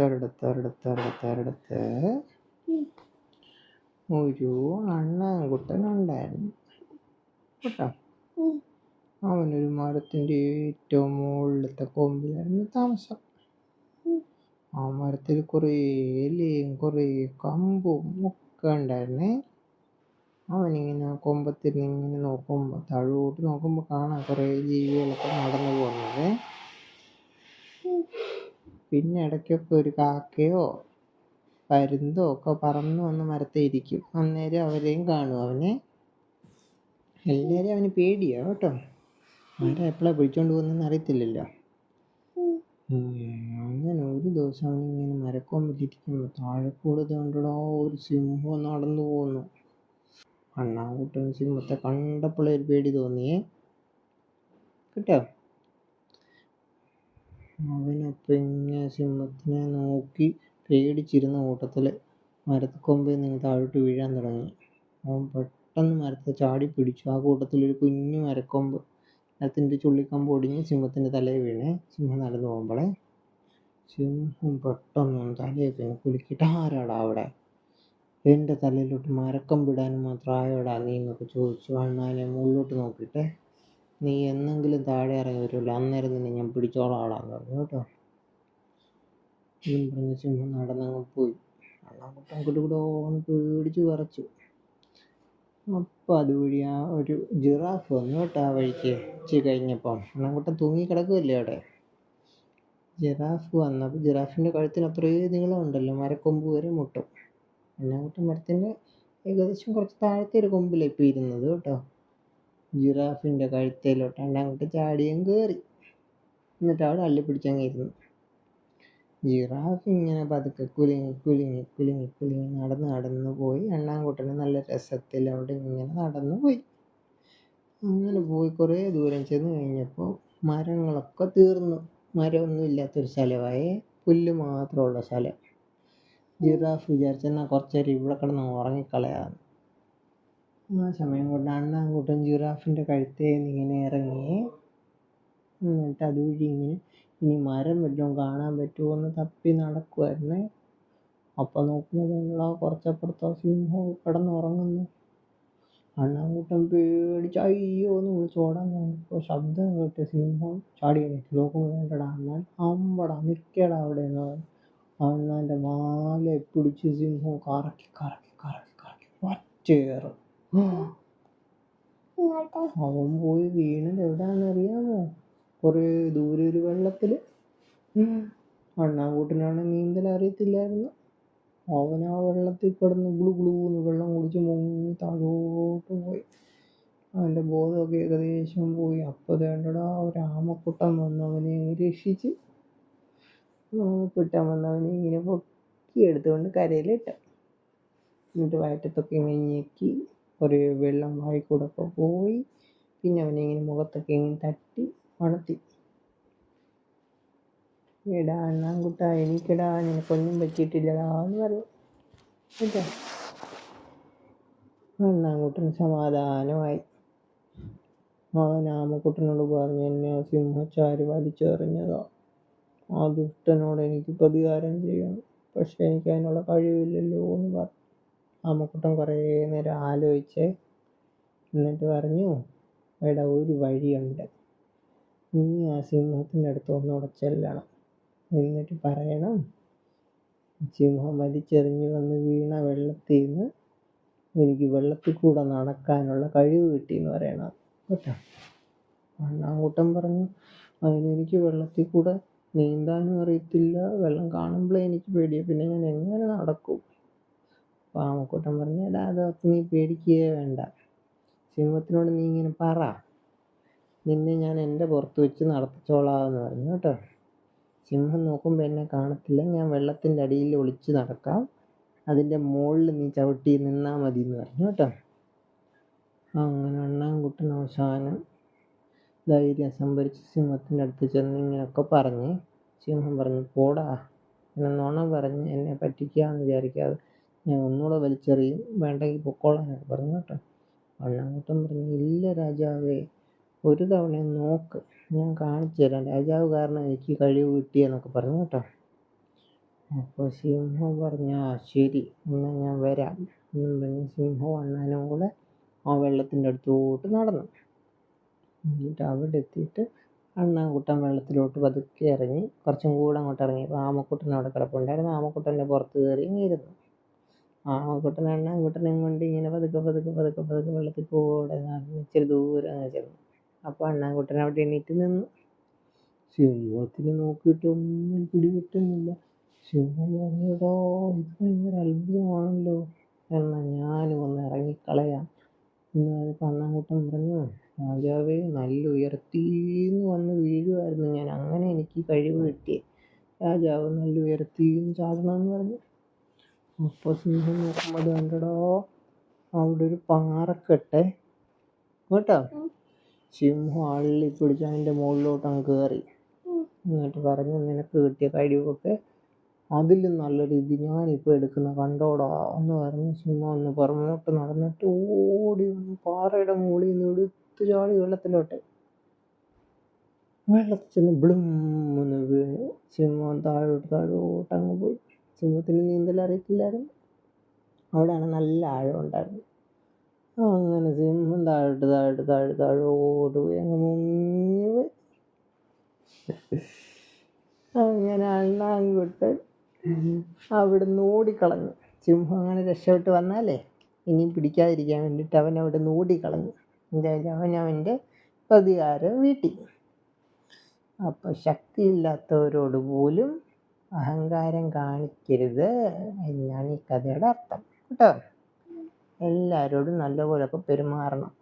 ഒരിടത്തൊരിടത്തൊരിടത്തൊരിടത്ത് ഒരു അണ്ണാൻകുട്ടനുണ്ടായിരുന്നു കേട്ടോ? അവനൊരു മരത്തിന്റെ ഏറ്റവും മുകളിലത്തെ കൊമ്പിലായിരുന്നു താമസം. ആ മരത്തിൽ കുറേ ഇലയും കുറേ കമ്പും ഒക്കെ ഉണ്ടായിരുന്നേ. അവനിങ്ങനെ കൊമ്പത്തിൽ ഇങ്ങനെ നോക്കുമ്പോൾ താഴോട്ട് നോക്കുമ്പോൾ കാണാം കുറേ ജീവികളൊക്കെ നടന്നു പിന്നെ ഇടയ്ക്കൊക്കെ ഒരു കാക്കയോ പരുന്തോ ഒക്കെ പറന്ന് വന്ന് മരത്തിൽ ഇരിക്കും അന്നേരം അവരെയും കാണും. അവനെ എല്ലാവരെയും അവന് പേടിയാണ് കേട്ടോ. ആരാ എപ്പോഴാണ് പിടിച്ചോണ്ട് പോകുന്നതെന്ന് അറിയത്തില്ലല്ലോ. അങ്ങനെ ഒരു ദിവസം അവനിങ്ങനെ മരക്കൊമ്പിലിരിക്കുമ്പോൾ താഴെ കൂടെ കണ്ടടാ ഒരു സിംഹം നടന്നു പോകുന്നു അണ്ണാൻകുട്ടൻ സിംഹത്തെ കണ്ടപ്പോഴേ ഒരു പേടി തോന്നിയേ. കേട്ടോ? അവനപ്പം ഇങ്ങനെ സിംഹത്തിനെ നോക്കി പേടിച്ചിരുന്ന കൂട്ടത്തിൽ മരക്കൊമ്പിൽ നിന്ന് താഴോട്ട് വീഴാൻ തുടങ്ങി. അവൻ പെട്ടെന്ന് മരത്തെ ചാടി പിടിച്ചു. ആ കൂട്ടത്തിൽ ഒരു കുഞ്ഞു മരക്കൊമ്പ് മരത്തിന്റെ ചുള്ളിക്കമ്പ് ഒടിഞ്ഞ് സിംഹത്തിന്റെ തലയിൽ വീണേ. സിംഹം നടന്നു പോകുമ്പോളെ സിംഹം പെട്ടെന്ന് തലയിൽ വീണ് കുലുക്കിയിട്ട് ആരാടാ അവിടെ? എന്റെ തലയിലോട്ട് മരക്കൊമ്പിടാനും മാത്രം ആയോടാ നീ? എന്നൊക്കെ ചോദിച്ചു. അണ്ണാനെ മുകളിലോട്ട് നോക്കിയിട്ട് നീ എന്നെങ്കിലും താഴെ ഇറങ്ങി വരുമല്ലോ അന്നേരം നിന്നെ ഞാൻ പിടിച്ചോളാടാന്ന് പറഞ്ഞു കേട്ടോ. ഇതും പറഞ്ഞ സിംഹം നടന്നങ്ങ് പോയി. അണ്ണാൻകുട്ടൻ കുടുകുടോന്ന് പേടിച്ച് വിറച്ചു. അപ്പോൾ അതുവഴി ആ ഒരു ജിറാഫ് വന്നു കേട്ടോ ആ വഴിക്ക് ഉച്ച കഴിഞ്ഞപ്പം. അണ്ണാൻകുട്ടൻ തൂങ്ങി കിടക്കുമല്ലേ അവിടെ? ജിറാഫ് വന്നപ്പോൾ ജിറാഫിന്റെ കഴുത്തിന് അത്രയും നീളം ഉണ്ടല്ലോ മരക്കൊമ്പ് വരെ മുട്ടും. അണ്ണാൻകുട്ടൻ മരത്തിന്റെ ഏകദേശം കുറച്ച് താഴത്തെ ഒരു കൊമ്പിലാണ് ഇരുന്നത് കേട്ടോ. ജിറാഫിന്റെ അല്ല അങ്ങോട്ട് ചാടിയും കയറി എന്നിട്ട് അവിടെ അള്ളി പിടിച്ചങ്ങ് ഇരുന്നു. ജിറാഫ് ഇങ്ങനെ പതുക്കെ കുലുങ്ങി കുലുങ്ങി കുലുങ്ങി കുലുങ്ങി നടന്ന് നടന്ന് പോയി. അണ്ണാൻകുട്ടന് നല്ല രസത്തിൽ അവിടെ ഇങ്ങനെ നടന്നു പോയി. അങ്ങനെ പോയി കുറേ ദൂരം ചെന്ന് കഴിഞ്ഞപ്പോൾ മരങ്ങളൊക്കെ തീർന്നു. മരമൊന്നും ഇല്ലാത്തൊരു സ്ഥലമായി പുല്ല് മാത്രമുള്ള സ്ഥലം ജിറാഫ് വിചാരിച്ചെന്നാൽ കുറച്ച് നേരം ഇവിടെ കിടന്ന് ഉറങ്ങിക്കളയാന്ന് ആ സമയം കൊണ്ട് അണ്ണാൻകുട്ടൻ ജിറാഫിന്റെ കഴുത്തേൽ ഇങ്ങനെ ഇറങ്ങി എന്നിട്ട് അതുവഴി ഇങ്ങനെ ഇനി മരം വല്ലതും കാണാൻ പറ്റുമോ എന്ന് തപ്പി നടക്കുമായിരുന്നേ അപ്പോൾ നോക്കുമ്പോൾ ഞങ്ങളാ കുറച്ചപ്പുറത്ത് സിംഹം കിടന്നുറങ്ങുന്നു. അണ്ണാൻകുട്ടൻ പേടിച്ച് അയ്യോ എന്ന് വിളിച്ച് ഓടാൻ നോക്കിയപ്പോൾ ശബ്ദം കേട്ട് സിംഹം ചാടി എണീറ്റ് നോക്കുമ്പോൾ വേണ്ടടാ അണ്ണാൻ അമ്പടാ നിൽക്കടാ അവിടെ എന്ന് പറഞ്ഞു. അണ്ണാന്റെ മാലെ പിടിച്ച് സിംഹം കറക്കി കറക്കി കറക്കി കറക്കി പച്ചേറ് അവൻ പോയി വീണത് എവിടാന്നറിയാമോ അറിയാമോ കുറേ ദൂരെ ഒരു വെള്ളത്തിൽ അണ്ണാൻകുട്ടനാണ് നീന്തൽ അറിയത്തില്ലായിരുന്നു. അവൻ ആ വെള്ളത്തിൽ കിടന്ന് ഗുളു ഗുളൂന്ന് വെള്ളം കുടിച്ച് മുങ്ങി താഴോട്ട് പോയി. അവന്റെ ബോധമൊക്കെ ഏകദേശം പോയി. അപ്പോൾ വേണ്ടടാ ഒരു ആമക്കുട്ടൻ വന്ന് അവനെ രക്ഷിച്ച്. ആമക്കുട്ടൻ വന്ന് അവനെ ഇങ്ങനെ പൊക്കി എടുത്തുകൊണ്ട് കരയിലിട്ടു. എന്നിട്ട് വയറ്റത്തൊക്കെ ഇങ്ങനെ ഞെക്കി കുറേ വെള്ളം വായിൽ കൂടെ ഒക്കെ പോയി. പിന്നെ അവനെ ഇങ്ങനെ മുഖത്തൊക്കെ ഇങ്ങനെ തട്ടി ഉണർത്തി എടാ അണ്ണാൻകുട്ടാ എനിക്കെടാ നിനക്കൊന്നും പറ്റിയിട്ടില്ലടാ എന്ന് പറയും കേട്ടോ അണ്ണാൻകുട്ടൻ സമാധാനമായി. അവൻ ആമക്കുട്ടനോട് പറഞ്ഞു എന്നെ ആ സിംഹച്ചാര് വലിച്ചെറിഞ്ഞതാ. ആ ദുഷ്ടനോട് എനിക്ക് പ്രതികാരം ചെയ്യണം. പക്ഷെ എനിക്ക് അതിനുള്ള കഴിവില്ലല്ലോ എന്ന് പറഞ്ഞു. ആമക്കുട്ടൻ കുറേ നേരം ആലോചിച്ച് എന്നിട്ട് പറഞ്ഞു എടാ ഒരു വഴിയുണ്ട്. നീ ആ സിംഹത്തിന്റെ അടുത്ത് ഒന്നുകൂടെ ചെല്ലണം. എന്നിട്ട് പറയണം സിംഹം വലിച്ചെറിഞ്ഞ് വന്ന് വീണ വെള്ളത്തിൽ നിന്ന് എനിക്ക് വെള്ളത്തിൽ കൂടെ നടക്കാനുള്ള കഴിവ് കിട്ടിയെന്ന് പറയണം. കേട്ടോ. അണ്ണാങ്കൂട്ടം പറഞ്ഞു അതിനെനിക്ക് വെള്ളത്തിൽ കൂടെ നീന്താനും അറിയത്തില്ല. വെള്ളം കാണുമ്പോഴേ എനിക്ക് പേടിയാണ് പിന്നെ ഞാൻ എങ്ങനെ നടക്കും? അപ്പോൾ ആമക്കുട്ടൻ പറഞ്ഞു എടാ അതോർത്ത് നീ പേടിക്കുകയേ വേണ്ട. സിംഹത്തിനോട് നീ ഇങ്ങനെ പറ. നിന്നെ ഞാൻ എന്റെ പുറത്ത് വെച്ച് നടത്തിച്ചോളാം എന്ന് പറഞ്ഞു കേട്ടോ. സിംഹം നോക്കുമ്പോൾ എന്നെ കാണത്തില്ല. ഞാൻ വെള്ളത്തിന്റെ അടിയിൽ ഒളിച്ച് നടക്കാം. അതിന്റെ മുകളിൽ നീ ചവിട്ടി നിന്നാൽ മതി എന്ന് പറഞ്ഞു കേട്ടോ. അങ്ങനെ അണ്ണാൻകുട്ടൻ അവസാനം ധൈര്യം സംഭരിച്ച് സിംഹത്തിന്റെ അടുത്ത് ചെന്ന് ഇങ്ങനെയൊക്കെ പറഞ്ഞ് സിംഹം പറഞ്ഞു പോടാ എന്നെ നുണ പറഞ്ഞ് എന്നെ പറ്റിക്കാമെന്ന് വിചാരിക്കാതെ ഞാൻ ഒന്നുകൂടെ വലിച്ചെറിയും. വേണ്ടെങ്കിൽ പൊക്കോളാനൊക്കെ പറഞ്ഞു കേട്ടോ. അണ്ണാൻകുട്ടൻ പറഞ്ഞു ഇല്ല രാജാവേ ഒരു തവണ നോക്ക്. ഞാൻ കാണിച്ചു തരാം. രാജാവ് കാരണം എനിക്ക് കഴിവ് കിട്ടിയെന്നൊക്കെ പറഞ്ഞു കേട്ടോ. അപ്പോൾ സിംഹം പറഞ്ഞു ആ ശരി. എന്നാൽ ഞാൻ വരാം. എന്നും പറഞ്ഞ് സിംഹവും അണ്ണാനും കൂടെ ആ വെള്ളത്തിന്റെ അടുത്തോട്ട് നടന്നു. എന്നിട്ട് അവിടെ എത്തിയിട്ട് അണ്ണാൻകുട്ടൻ വെള്ളത്തിലോട്ട് പതുക്കെ ഇറങ്ങി. കുറച്ചും കൂടെ അങ്ങോട്ട് ഇറങ്ങി. ആമക്കുട്ടൻ അവിടെ കിടപ്പുണ്ടായിരുന്നു. ആമക്കുട്ടന്റെ പുറത്ത് കയറി ഇങ്ങ് ഇരുന്നു ആമക്കുട്ടൻ കുട്ടനെയും കൊണ്ട് ഇങ്ങനെ പതുക്കെ പതുക്കെ പതുക്കെ പതുക്കെ വെള്ളത്തിൽ കൂടെ ഇച്ചിരി ദൂരം അങ്ങ് ചെന്നു. അപ്പോൾ അണ്ണാൻകുട്ടൻ അവിടെ എണീറ്റ് നിന്നു. സിംഹത്തിന് നോക്കിയിട്ടൊന്നും പിടികിട്ടുന്നില്ല സിംഹം പറഞ്ഞിടോ ഇത് ഭയങ്കര അത്ഭുതമാണല്ലോ. എന്നാൽ ഞാനും ഒന്ന് ഇറങ്ങിക്കളയാം. എന്ന് പറഞ്ഞപ്പോൾ അണ്ണാൻകുട്ടൻ പറഞ്ഞു രാജാവേ നല്ല ഉയർത്തിന്ന് വന്ന് വീഴുമായിരുന്നു ഞാൻ. അങ്ങനെ എനിക്ക് കഴിവ് കിട്ടിയേ. രാജാവ് നല്ല ഉയർത്തിന്ന് ചാടണമെന്ന് പറഞ്ഞു. അപ്പോൾ സിംഹം നോക്കുമ്പോൾ കണ്ടടോ അവിടെ ഒരു പാറക്കെട്ടെ. കേട്ടോ? സിംഹം അള്ളി പിടിച്ച് അതിന്റെ മുകളിലോട്ട് അങ്ങ് കയറി എന്നിട്ട് പറഞ്ഞു നിനക്ക് കിട്ടിയ കഴിവൊക്കെ അതിൽ നല്ല രീതി ഞാനിപ്പോൾ എടുക്കുന്ന കണ്ടോടാ. എന്ന് പറഞ്ഞ് സിംഹം ഒന്ന് പുറമോട്ട് നടന്നിട്ട് ഓടി വന്ന് പാറയുടെ മുകളിൽ നിന്ന് എടുത്ത് ചാടി വെള്ളത്തിലോട്ട്. വെള്ളത്തിൽ ചെന്ന് ബ്ലും എന്ന് വീണു സിംഹം താഴോട്ട് താഴോട്ട് അങ്ങ് പോയി. സിംഹത്തിന് നീന്തൽ അറിയത്തില്ലായിരുന്നു. അവിടെയാണ് നല്ല ആഴം ഉണ്ടായിരുന്നു അങ്ങനെ സിംഹം താഴോട്ട് താഴോട്ട് താഴോട്ട് താഴോട്ട് പോയി അങ്ങ് മുങ്ങി പോയി. അങ്ങനെ അണ്ണാങ്കിട്ട് അവിടുന്ന് ഓടിക്കളഞ്ഞു. സിംഹം അങ്ങനെ രക്ഷപ്പെട്ട് വന്നാലേ ഇനിയും പിടിക്കാതിരിക്കാൻ വേണ്ടിയിട്ട് അവൻ അവിടെ നിന്ന് ഓടിക്കളഞ്ഞു. എന്തായാലും അവൻ അവന്റെ പ്രതികാരം വീട്ടി. അപ്പോൾ ശക്തിയില്ലാത്തവരോട് പോലും അഹങ്കാരം കാണിക്കരുത് എന്നാണ് ഈ കഥയുടെ അർത്ഥം. കേട്ടോ? എല്ലാവരോടും നല്ലപോലൊക്കെ പെരുമാറണം.